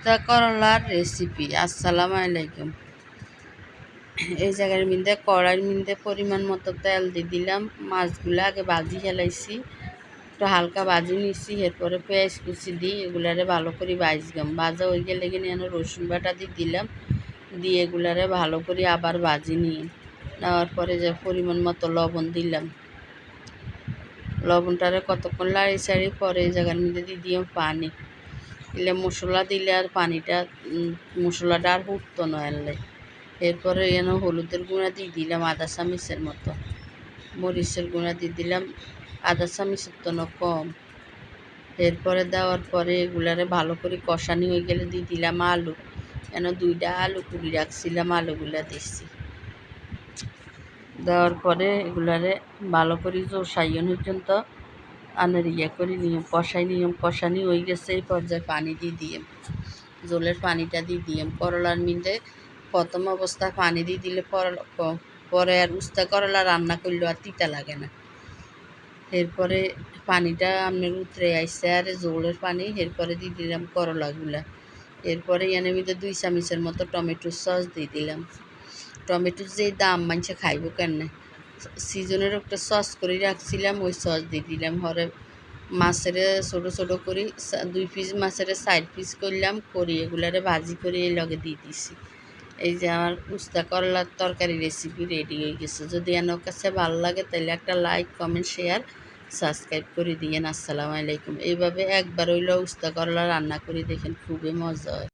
উস্তা করলার রেসিপি আসসালামু আলাইকুম। এই জায়গার মধ্যে কড়াইয়ের মধ্যে পরিমাণ মতো তেল দিয়ে দিলাম। মাছগুলো আগে ভাজি ফেলাইছি, একটু হালকা ভাজি নিছি, এরপরে পেঁয়াজ কুচি দিই এগুলারে ভালো করে ভাজলাম ভাজা হয়ে গেলে কিনে এনে রসুন বাটা দিয়ে দিলাম। দিয়ে এগুলারে ভালো করে আবার ভাজি নিয়ে নেওয়ার পরে যে পরিমাণ মতো লবণ দিলাম। লবণটারে কতক্ষণ লাড়ি চাড়ি পরে এই জায়গার মধ্যে দিয়ে দিলাম পানি। দিলে মশলা দিলে আর পানিটা মশলাটা আর উঠতো না এলে। এরপরে এনে হলুদের গুঁড়া দিয়ে দিলাম আধা চামিচের মতো। মরিচের গুঁড়া দিয়ে দিলাম আধা চামিচের তো না কম। এরপরে দেওয়ার পরে এগুলারে ভালো করে কষানি হয়ে গেলে দিয়ে দিলাম আলু। কেন দুইটা আলু কুড়ি রাখছিলাম, আলুগুলা দিচ্ছি দেওয়ার পরে এগুলারে ভালো করে জোসাইন পর্যন্ত আনের ইয়ে করে, নিয়ম কষাই, নিয়ম কষানি হয়ে গেছে। এই পর্যায়ে পানি দিয়ে দিয়ে জলের পানিটা দিয়ে দিয়ে করলার মিন্দে প্রথম অবস্থায় পানি দিয়ে দিলে পরে আর উস্তা করলা রান্না করলেও আর তিতা লাগে না। এরপরে পানিটা আপনার উতরে আইসে আর জোলের পানি এরপরে দিয়ে দিলাম করলাগুলা। এরপরে এনে মধ্যে দুই চামচের মতো টমেটোর সস দিয়ে দিলাম। টমেটোর যে দাম মানছে খাইব কেন সিজনের একটা সস করে রাখছিলাম, ওই সস দিয়ে দিলাম। হরে মাছের ছোটো ছোটো করে দুই পিস মাছের সাইড পিস করলাম, করি এগুলারে ভাজি করে এই লগে দিয়ে দিছি। এই যে আমার উস্তা করলার তরকারি রেসিপি রেডি হয়ে গেছে। যদি আমার কাছে ভালো লাগে তাহলে একটা লাইক কমেন্ট শেয়ার সাবস্ক্রাইব করে দিয়েন। আসসালামু আলাইকুম। এইভাবে একবার হইলেও উস্তা করলা রান্না করে দেখেন খুবই মজা হয়।